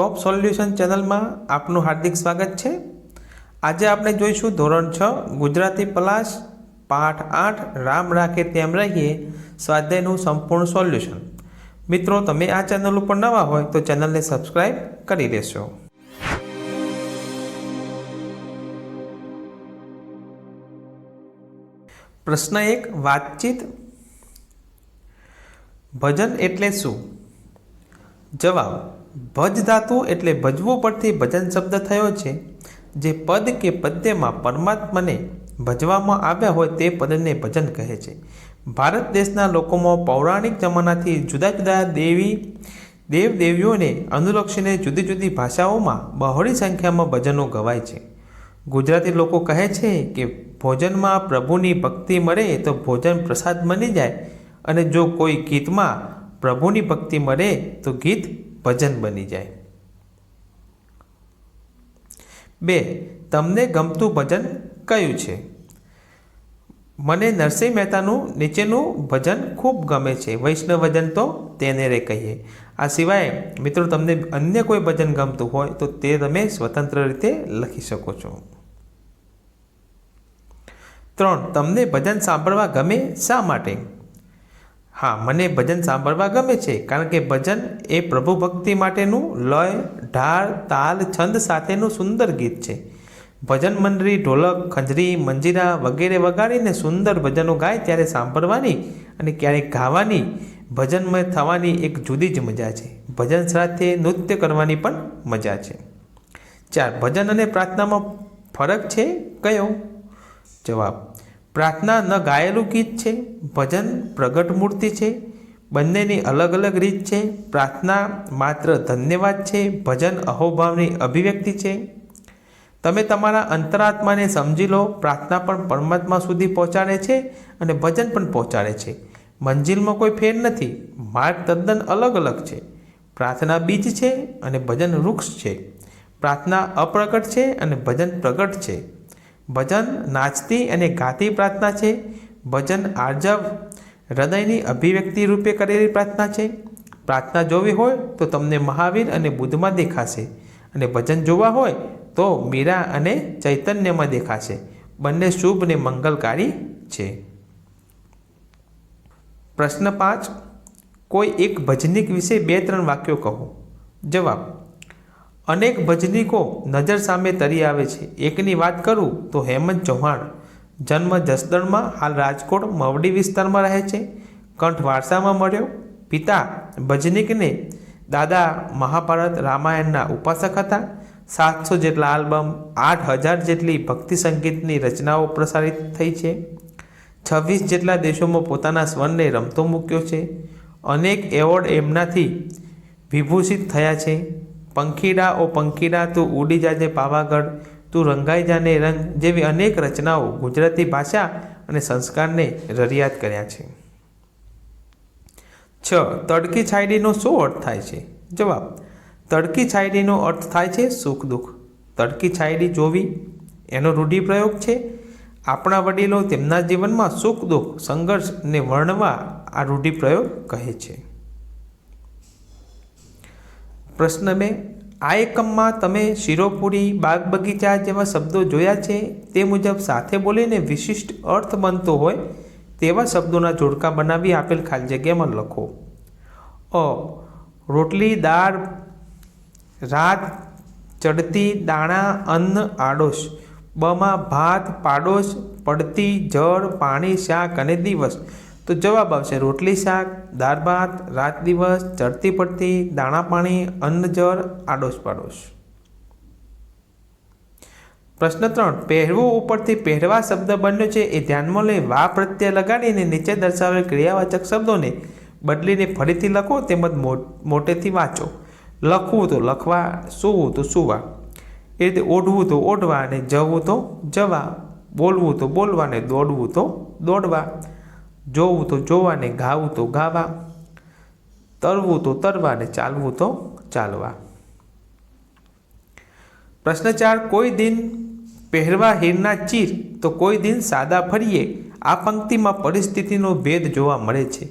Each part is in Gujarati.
ટોપ સોલ્યુશન ચેનલમાં આપનું હાર્દિક સ્વાગત છે. આજે આપણે જોઈશું ધોરણ છ, ગુજરાતી પલાશ, પાઠ આઠ, રામ રાખે તેમ રહીએ, સ્વાધ્યાયનું સંપૂર્ણ સોલ્યુશન. મિત્રો, તમે આ ચેનલ ઉપર નવા હોય તો ચેનલને સબસ્ક્રાઈબ કરી લેશો. પ્રશ્ન એક, વાતચીત. ભજન એટલે શું? જવાબ ભજ ધાતુ એટલે ભજવું પરથી ભજન શબ્દ થયો છે, જે પદ કે પદ્યમાં પરમાત્માને ભજવામાં આવ્યા હોય તે પદને ભજન કહે છે. ભારત દેશના લોકોમાં પૌરાણિક જમાનાથી જુદા જુદા દેવી, દેવદેવીઓને અનુલક્ષીને જુદી જુદી ભાષાઓમાં બહોળી સંખ્યામાં ભજનો ગવાય છે. ગુજરાતી લોકો કહે છે કે ભોજનમાં પ્રભુની ભક્તિ મળે તો ભોજન પ્રસાદ બની જાય અને જો કોઈ ગીતમાં પ્રભુની ભક્તિ મળે તો ગીત ભજન બની જાય. બે, તમને ગમતું ભજન કયું છે? મને નરસિંહ મહેતાનું નીચેનું ભજન ખૂબ ગમે છે. વૈષ્ણવ ભજન તો તેને રે કહીએ. આ સિવાય, મિત્રો, તમને અન્ય કોઈ ભજન ગમતું હોય તો તે તમે સ્વતંત્ર રીતે લખી શકો છો. ત્રણ, તમને ભજન સાંભળવા ગમે શા માટે? હા, મને ભજન સાંભળવા ગમે છે, કારણ કે ભજન એ પ્રભુ ભક્તિ માટેનું લય, ઢાળ, તાલ, છંદ સાથેનું સુંદર ગીત છે. ભજન મંડળી, ઢોલક, ખંજરી, મંજીરા વગેરે વગાડીને સુંદર ભજનો ગાય ત્યારે સાંભળવાની અને ક્યારેક ગાવાની ભજનમય થવાની એક જુદી જ મજા છે. ભજન સાથે નૃત્ય કરવાની પણ મજા છે. ચાર, ભજન અને પ્રાર્થનામાં ફરક છે? કયો? જવાબ. પ્રાર્થના ન ગાયેલું ગીત છે, ભજન પ્રગટ મૂર્તિ છે, બંનેની અલગ અલગ રીત છે, પ્રાર્થના માત્ર ધન્યવાદ છે, ભજન અહોભાવની અભિવ્યક્તિ છે. તમે તમારા અંતરાત્માને સમજી લો, પ્રાર્થના પણ પરમાત્મા સુધી પહોંચાડે છે અને ભજન પણ પહોંચાડે છે. મંજિલમાં કોઈ ફેર નથી માર્ગ તદ્દન અલગ અલગ છે. પ્રાર્થના બીજ છે અને ભજન વૃક્ષ છે. પ્રાર્થના અપ્રગટ છે અને ભજન પ્રગટ છે. ભજન નાચતી અને ગાતી પ્રાર્થના છે. ભજન આર્જવ હૃદયની અભિવ્યક્તિ રૂપે કરેલી પ્રાર્થના છે. પ્રાર્થના જોવી હોય તો તમને મહાવીર અને બુદ્ધમાં દેખાશે અને ભજન જોવા હોય તો મીરા અને ચૈતન્યમાં દેખાશે. બંને શુભ અને મંગલકારી છે. પ્રશ્ન પાંચ. કોઈ એક ભજનિક વિશે બે ત્રણ વાક્યો કહો. જવાબ અનેક ભજનીકો નજર સામે તરી આવે છે. એકની વાત કરું તો હેમંત ચૌહાણ. જન્મ જસદણમાં હાલ રાજકોટ મવડી વિસ્તારમાં રહે છે. કંઠ વારસામાં મળ્યો. પિતા ભજનીકને દાદા મહાભારત રામાયણના ઉપાસક હતા. સાતસો જેટલા આલ્બમ, આઠ હજાર જેટલી ભક્તિ સંગીતની રચનાઓ પ્રસારિત થઈ છે. છવ્વીસ જેટલા દેશોમાં પોતાના સ્વરને રમતો મૂક્યો છે. અનેક એવોર્ડ એમનાથી વિભૂષિત થયા છે. પંખીડા ઓ પંખીડા, તું ઉડી જાજે પાવાગઢ, તું રંગાઈ જાને રંગ જેવી અનેક રચનાઓ ગુજરાતી ભાષા અને સંસ્કારને રરિયાત કર્યા છે. છ, તડકી છાયડીનો શું અર્થ થાય છે? જવાબ, તડકી છાયડીનો અર્થ થાય છે સુખ દુઃખ. તડકી છાયડી જોવી, એનો રૂઢિપ્રયોગ છે. આપણા વડીલો તેમના જીવનમાં સુખ દુઃખ સંઘર્ષને વર્ણવા આ રૂઢિપ્રયોગ કહે છે. પ્રશ્ન બે આ એકમમાં તમે શિરોપુરી બાગ બગીચા જેવા શબ્દો જોયા છે તે મુજબ સાથે બોલીને વિશિષ્ટ અર્થ બનતો હોય તેવા શબ્દોના જોડકા બનાવી આપેલ ખાલી જગ્યામાં લખો. અ. રોટલી, દાળ, રાત, ચડતી, દાણા, અન્ન, આડોશ. બમાં ભાત, પાડોશ, પડતી, જળ, પાણી, શાક અને દિવસ. તો જવાબ આવશે રોટલી શાક, દાળ ભાત, રાત દિવસ, ચડતી પડતી, દાણા પાણી, અન્ન જળ, આડોશ પાડોશ. પ્રશ્ન ત્રણ, પહેરવું ઉપરથી પહેરવા શબ્દ બન્યો છે એ ધ્યાનમાં લઈ વા પ્રત્યય લગાડીને નીચે દર્શાવેલ ક્રિયાવાચક શબ્દોને બદલીને ફરીથી લખો તેમજ મોટેથી વાંચો. લખવું તો લખવા, સૂવું તો સૂવા. એ રીતે ઓઢવું તો ઓઢવા અને જવું તો જવા. બોલવું તો બોલવા અને દોડવું તો દોડવા. જોવું તો જોવા ને ગાવું તો ગાવા, તરવું તો તરવા ને ચાલવું તો ચાલવા. પ્રશ્ન ચાર કોઈ દિન પહેરવા હીરના ચીર, તો કોઈ દિન સાદા ફરીએ, આ પંક્તિમાં પરિસ્થિતિનો ભેદ જોવા મળે છે.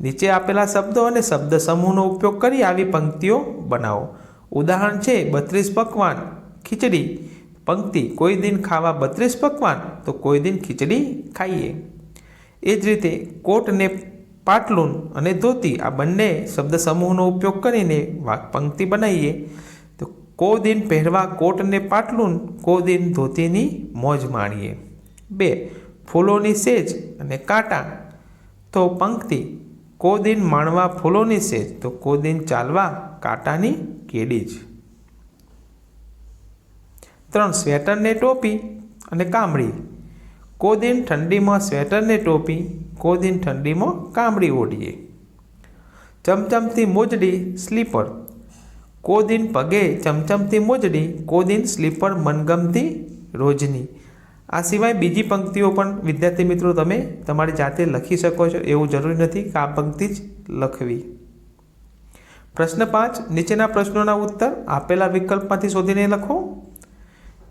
નીચે આપેલા શબ્દો અને શબ્દ સમૂહનો ઉપયોગ કરી આવી પંક્તિઓ બનાવો. ઉદાહરણ છે, બત્રીસ પકવાન, ખીચડી. પંક્તિ, કોઈ દિન ખાવા બત્રીસ પકવાન, તો કોઈ દિન ખીચડી ખાઈએ. એ જ રીતે કોટ ને પાટલુન અને ધોતી આ બંને શબ્દ સમૂહનો ઉપયોગ કરીને પંક્તિ બનાવીએ. તો કો દિન પહેરવા કોટ ને પાટલુન, કો દિન ધોતીની મોજ માણીએ. બે, ફૂલોની સેજ અને કાંટા. તો પંક્તિ, કો દિન માણવા ફૂલોની સેજ, તો કો દિન ચાલવા કાંટાની કેડી જ. ત્રણ સ્વેટરને ટોપી અને કામળી. કો દિન ઠંડીમાં સ્વેટરને ટોપી, કોદિન ઠંડીમાં કામળી ઓઢીએ. ચમચમતી મોજડી સ્લીપર. કોદિન પગે ચમચમતી મોજડી, કોદિન સ્લીપર મનગમતી રોજની. આ સિવાય બીજી પંક્તિઓ પણ, વિદ્યાર્થી મિત્રો, તમે તમારી જાતે લખી શકો છો. એવું જરૂરી નથી કે આ પંક્તિ જ લખવી. પ્રશ્ન પાંચ, નીચેના પ્રશ્નોના ઉત્તર આપેલા વિકલ્પમાંથી શોધીને લખો.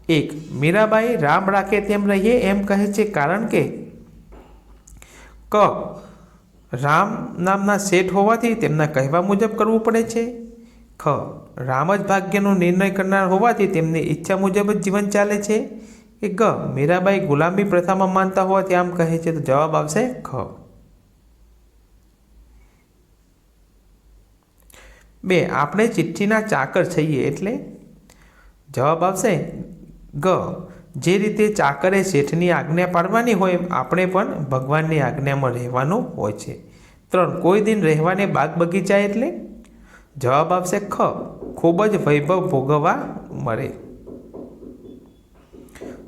એક, મીરાબાઈ રામ રાખે તેમ રહીએ એમ કહે છે, કારણ કે ક, રામ નામના શેઠ હોવાથી તેમના કહેવા મુજબ કરવું પડે છે. ખ, રામ જ ભાગ્યનો નિર્ણય કરનાર હોવાથી તેમની ઈચ્છા મુજબ જ જીવન ચાલે છે. કે ગ, મીરાબાઈ ગુલામી પ્રથામાં માનતા હોવાથી આમ કહે છે, તો જવાબ આવશે ખ. બે, આપણે ચિઠ્ઠીના ચાકર છીએ એટલે જવાબ આવશે ગ. જે રીતે ચાકરે શેઠની આજ્ઞા પાડવાની હોય, આપણે પણ ભગવાનની આજ્ઞામાં રહેવાનું હોય છે. ત્રણ, કોઈ દિન રહેવાને બાગ બગીચા એટલે? જવાબ આવશે ખ. ખૂબ જ વૈભવ ભોગવવા મળે.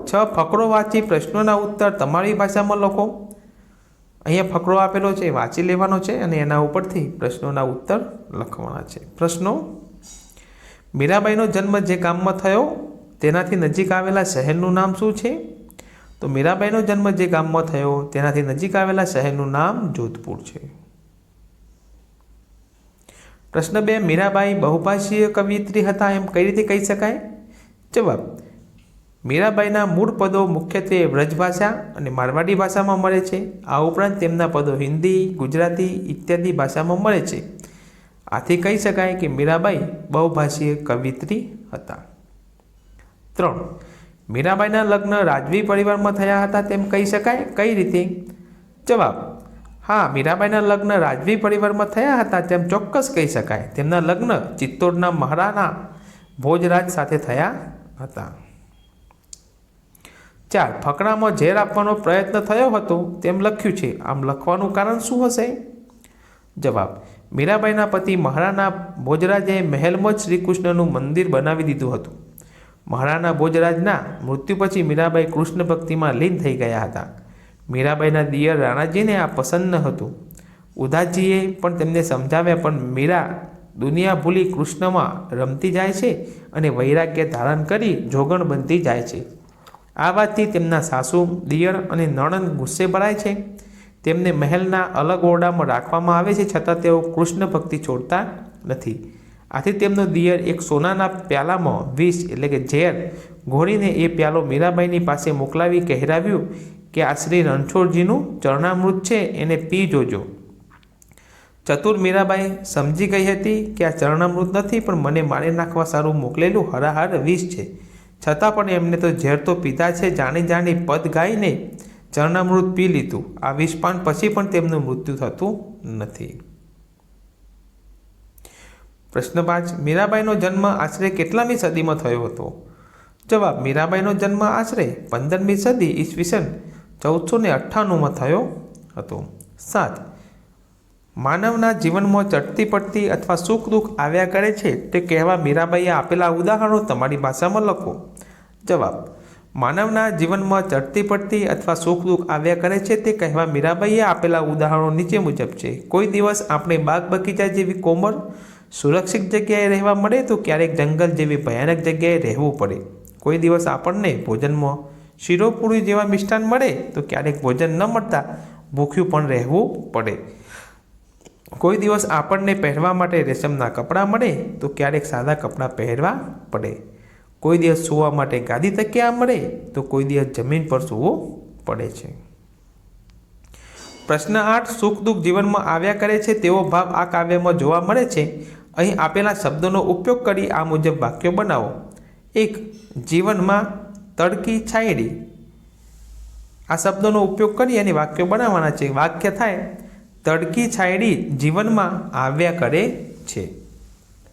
છ, ફકરો વાંચી પ્રશ્નોના ઉત્તર તમારી ભાષામાં લખો. અહીંયા ફકરો આપેલો છે, વાંચી લેવાનો છે અને એના ઉપરથી પ્રશ્નોના ઉત્તર લખવાના છે. પ્રશ્નો. મીરાબાઈનો જન્મ જે ગામમાં થયો તેનાથી નજીક આવેલા શહેરનું નામ શું છે? તો મીરાબાઈનો જન્મ જે ગામમાં થયો, તેનાથી નજીક આવેલા શહેરનું નામ જોધપુર છે. પ્રશ્ન બે, મીરાબાઈ બહુભાષીય કવિયત્રી હતા એમ કઈ રીતે કહી શકાય? જવાબ, મીરાબાઈના મૂળ પદો મુખ્યત્વે વ્રજભાષા અને મારવાડી ભાષામાં મળે છે. આ ઉપરાંત તેમના પદો હિન્દી, ગુજરાતી ઇત્યાદિ ભાષામાં મળે છે. આથી કહી શકાય કે મીરાબાઈ બહુભાષીય કવિત્રી હતા. ત્રણ. મીરાબાઈના લગ્ન રાજવી પરિવારમાં થયા હતા તેમ કહી શકાય? કઈ રીતે? જવાબ, હા, મીરાબાઈના લગ્ન રાજવી પરિવારમાં થયા હતા તેમ ચોક્કસ કહી શકાય. તેમના લગ્ન ચિત્તોડના મહારાણા ભોજરાજ સાથે થયા હતા. ચાર ફકરામાં ઝેર આપવાનો પ્રયત્ન થયો હતો તેમ લખ્યું છે. આમ લખવાનું કારણ શું હશે? જવાબ, મીરાબાઈના પતિ મહારાણા ભોજરાજે મહેલમાં જ શ્રીકૃષ્ણનું મંદિર બનાવી દીધું હતું. મહારાણા ભોજરાજના મૃત્યુ પછી મીરાબાઈ કૃષ્ણ ભક્તિમાં લીન થઈ ગયા હતા. મીરાબાઈના દિયર રાણાજીને આ પસંદ ન હતું. ઉદાસજીએ પણ તેમને સમજાવ્યા, પણ મીરા, દુનિયા ભૂલી કૃષ્ણમાં રમતી જાય છે અને વૈરાગ્ય ધારણ કરી જોગણ બનતી જાય છે. આ વાતથી તેમના સાસુ, દિયર અને નણંદ ગુસ્સે ભરાય છે. તેમને મહેલના અલગ ઓરડામાં રાખવામાં આવે છે, છતાં તેઓ કૃષ્ણ ભક્તિ છોડતા નથી. આથી તેમનો દિયર એક સોનાના પ્યાલામાં વિષ એટલે કે ઝેર ઘોળીને એ પ્યાલો મીરાબાઈની પાસે મોકલાવી કહેરાવ્યું કે આ શ્રી રણછોડજીનું ચરણામૃત છે, એને પી જોજો. ચતુર મીરાબાઈ સમજી ગઈ હતી કે આ ચરણામૃત નથી, પણ મને મારી નાખવા સારું મોકલેલું હરાહર વિષ છે. છતાં પણ એમને તો ઝેર તો પીધા છે, જાણી જાણી પદ ગાઈને ચરણામૃત પી લીધું. આ વિષપાન પછી પણ તેમનું મૃત્યુ થતું નથી. પ્રશ્ન પાંચ મીરાબાઈનો જન્મ આશરે કેટલામી સદીમાં થયો હતો? જવાબ, મીરાબાઈનો જન્મ આશરે પંદરમી સદી ઈસવીસન ચૌદસો ને અઠ્ઠાણુંમાં થયો હતો. સાત, માનવના જીવનમાં ચડતી પડતી અથવા સુખ દુઃખ આવ્યા કરે છે તે કહેવા મીરાબાઈએ આપેલા ઉદાહરણો તમારી ભાષામાં લખો. જવાબ, માનવના જીવનમાં ચડતી પડતી અથવા સુખ દુઃખ આવ્યા કરે છે તે કહેવા મીરાબાઈએ આપેલા ઉદાહરણો નીચે મુજબ છે. કોઈ દિવસ આપણે બાગ બગીચા જેવી કોમળ સુરક્ષિત જગ્યાએ રહેવા મળે તો ક્યારેક જંગલ જેવી ભયાનક જગ્યાએ રહેવું પડે. કોઈ દિવસ આપણને ભોજનમાં શીરોપુરી જેવા મિષ્ટાન મળે તો ક્યારેક ભોજન ન મળતા ભૂખ્યું પણ રહેવું પડે. કોઈ દિવસ આપણને પહેરવા માટે રેશમના કપડાં મળે તો ક્યારેક સાદા કપડાં પહેરવા પડે. કોઈ દિવસ સૂવા માટે ગાદી તકિયા મળે તો કોઈ દિવસ જમીન પર સૂવું પડે છે. પ્રશ્ન આઠ, સુખ દુઃખ જીવનમાં આવ્યા કરે છે તેવો ભાવ આ કાવ્યમાં જોવા મળે છે. અહીં આપેલા શબ્દોનો ઉપયોગ કરી આ મુજબ વાક્યો બનાવો. એક, જીવનમાં તડકી છાયડી. આ શબ્દોનો ઉપયોગ કરી અને વાક્યો બનાવવાના છે. વાક્ય થાય, તડકી છાયડી જીવનમાં આવ્યા કરે છે.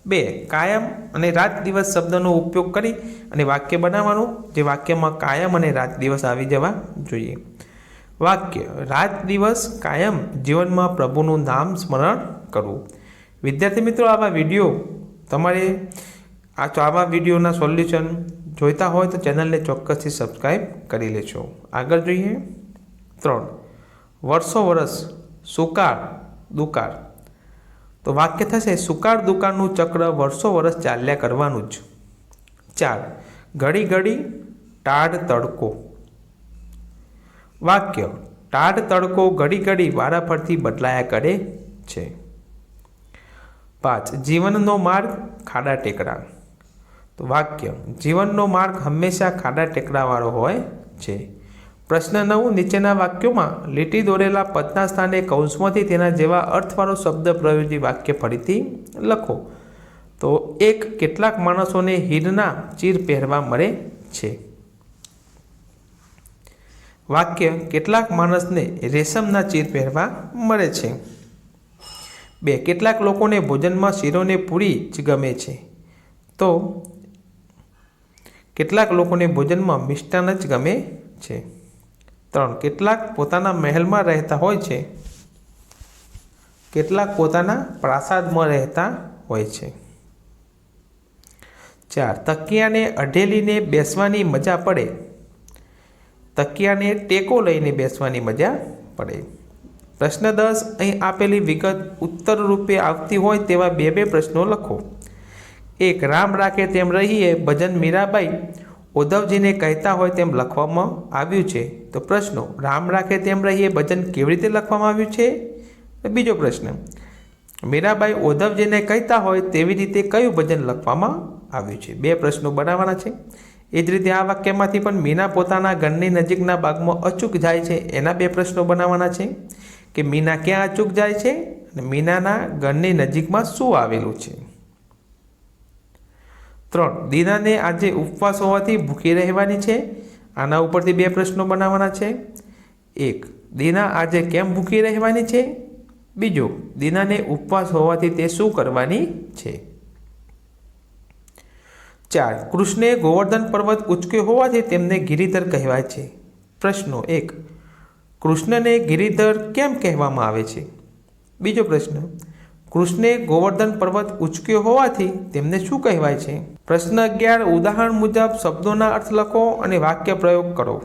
બે, કાયમ અને રાત દિવસ શબ્દનો ઉપયોગ કરી અને વાક્ય બનાવવાનું, જે વાક્યમાં કાયમ અને રાત દિવસ આવી જવા જોઈએ. વાક્ય, રાત દિવસ કાયમ જીવનમાં પ્રભુનું નામ સ્મરણ કરવું વિદ્યાર્થી મિત્રો, આવા વીડિયો તમારે આ આવા વિડીયોના સોલ્યુશન જોઈતા હોય તો ચેનલને ચોક્કસથી સબસ્ક્રાઈબ કરી લેજો. આગળ જોઈએ. ત્રણ. વર્ષો વર્ષ સુકાળ દુકાળ. તો વાક્ય થશે, સુકાળ દુકાળનું ચક્ર વર્ષો વર્ષ ચાલ્યા કરવાનું જ. ચાર. ઘડી ઘડી ટાઢ તડકો. વાક્ય, ટાઢ તડકો ઘડી ઘડી વારાફરતી બદલાયા કરે છે. પાંચ, જીવનનો માર્ગ ખાડા ટેકરા. તો વાક્ય, જીવનનો માર્ગ હંમેશા ખાડા ટેકરાવાળો હોય છે. પ્રશ્ન નવ, નીચેના વાક્યોમાં લીટી દોરેલા પદના સ્થાને કૌંસમાંથી તેના જેવા અર્થવાળો શબ્દ પ્રયોજી વાક્ય ફરીથી લખો. તો એક, કેટલાક માણસોને હીરના ચીર પહેરવા મળે છે. વાક્ય, કેટલાક માણસને રેશમના ચીર પહેરવા મળે છે. બે કેટલાક લોકોને ભોજનમાં શીરોને પૂરી જ ગમે છે. તો કેટલાક લોકોને ભોજનમાં મિષ્ટાન જ ગમે છે. ત્રણ, કેટલાક પોતાના મહેલમાં રહેતા હોય છે. કેટલાક પોતાના પ્રાસાદમાં રહેતા હોય છે. ચાર, તકિયાને અઢેલીને બેસવાની મજા પડે. તકિયાને ટેકો લઈને બેસવાની મજા પડે. પ્રશ્ન દસ અહીં આપેલી વિગત ઉત્તર રૂપે આવતી હોય તેવા બે બે પ્રશ્નો લખો. એક, રામ રાખે તેમ રહીએ, ભજન મીરાબાઈ ઉદ્ધવજીને કહેતા હોય તેમ લખવામાં આવ્યું છે. તો પ્રશ્નો, રામ રાખે તેમ રહીએ, ભજન કેવી રીતે લખવામાં આવ્યું છે? બીજો પ્રશ્ન, મીરાબાઈ ઉદ્ધવજીને કહેતા હોય તેવી રીતે કયું ભજન લખવામાં આવ્યું છે? બે પ્રશ્નો બનાવવાના છે. એ જ રીતે આ વાક્યમાંથી પણ મીના પોતાના ઘરની નજીકના ભાગમાં અચૂક જાય છે, એના બે પ્રશ્નો બનાવવાના છે. કે મીના ક્યાં અચૂક જાય છે અને મીનાના ઘરની નજીકમાં શું આવેલું છે? ત્રણ, દીનાને આજે ઉપવાસ હોવાથી ભૂખી રહેવાની છે. આના ઉપરથી બે પ્રશ્નો બનાવવાના છે. એક, દીના આજે કેમ ભૂખી રહેવાની છે? બીજો, દીનાને ઉપવાસ હોવાથી તે શું કરવાની છે? ચાર, કૃષ્ણે ગોવર્ધન પર્વત ઉચક્યો હોવાથી તેમને ગિરિધર કહેવાય છે. પ્રશ્નો એક કૃષ્ણને ગિરિધર કેમ કહેવામાં આવે છે? બીજો પ્રશ્ન, કૃષ્ણે ગોવર્ધન પર્વત ઉચક્યો હોવાથી તેમને શું કહેવાય છે? પ્રશ્ન અગિયાર, ઉદાહરણ મુજબ શબ્દોના અર્થ લખો અને વાક્ય પ્રયોગ કરો.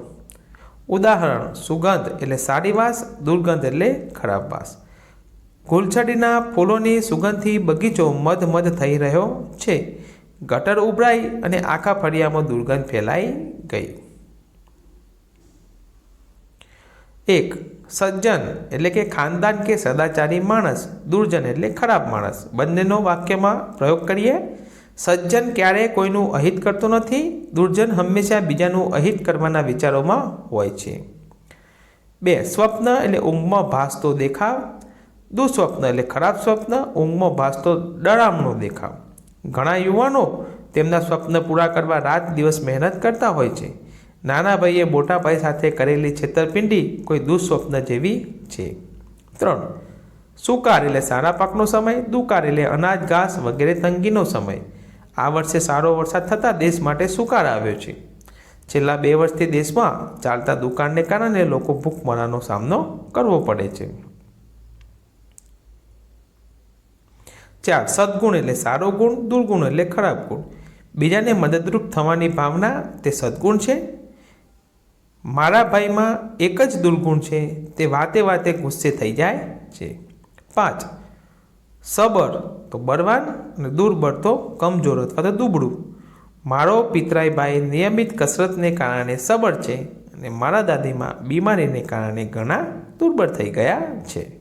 ઉદાહરણ, સુગંધ એટલે સારી વાસ, દુર્ગંધ એટલે ખરાબ વાસ. ગુલછડીના ફૂલોની સુગંધથી બગીચો મધ મધ થઈ રહ્યો છે. ગટર ઉભરાઈ અને આખા ફળિયામાં દુર્ગંધ ફેલાઈ ગઈ. એક સજ્જન એટલે કે ખાનદાન કે સદાચારી માણસ, દુર્જન એટલે ખરાબ માણસ. બંનેનો વાક્યમાં પ્રયોગ કરીએ. સજ્જન ક્યારેય કોઈનું અહિત કરતો નથી, દુર્જન હંમેશા બીજાનું અહિત કરવાના વિચારોમાં હોય છે. બે, સ્વપ્ન એટલે ઊંઘમાં ભાસતો દેખાવ. દુઃસ્વપ્ન એટલે ખરાબ સ્વપ્ન, ઊંઘમાં ભાસતો ડરામણો દેખાવ. ઘણા યુવાનો તેમના સ્વપ્ન પૂરા કરવા રાત દિવસ મહેનત કરતા હોય છે. નાના ભાઈએ મોટા સાથે કરેલી છેતરપિંડી કોઈ દુઃસ્વપ્ન જેવી છે. ત્રણ સુકાર એટલે સારા પાકનો સમય દુકાર એટલે અનાજ, ઘાસ વગેરે તંગીનો સમય? આ વર્ષે સારો વરસાદ થતાં દેશ માટે સુકાર આવ્યો છે. છેલ્લા બે વર્ષથી દેશમાં ચાલતા દુકાળને કારણે લોકો ભૂખમરાનો સામનો કરવો પડે છે. ચાર, સદગુણ એટલે સારો ગુણ, દુર્ગુણ એટલે ખરાબ ગુણ. બીજાને મદદરૂપ થવાની ભાવના તે સદગુણ છે. મારા ભાઈમાં એક જ દુર્ગુણ છે, તે વાતે વાતે ગુસ્સે થઈ જાય છે. પાંચ, સબર તો બળવાન અને દુર્બળ તો કમજોર અથવા તો દુબળું. મારો પિતરાઈ ભાઈ નિયમિત કસરતને કારણે સબર છે અને મારા દાદીમાં બીમારીને કારણે ઘણા દુર્બળ થઈ ગયા છે.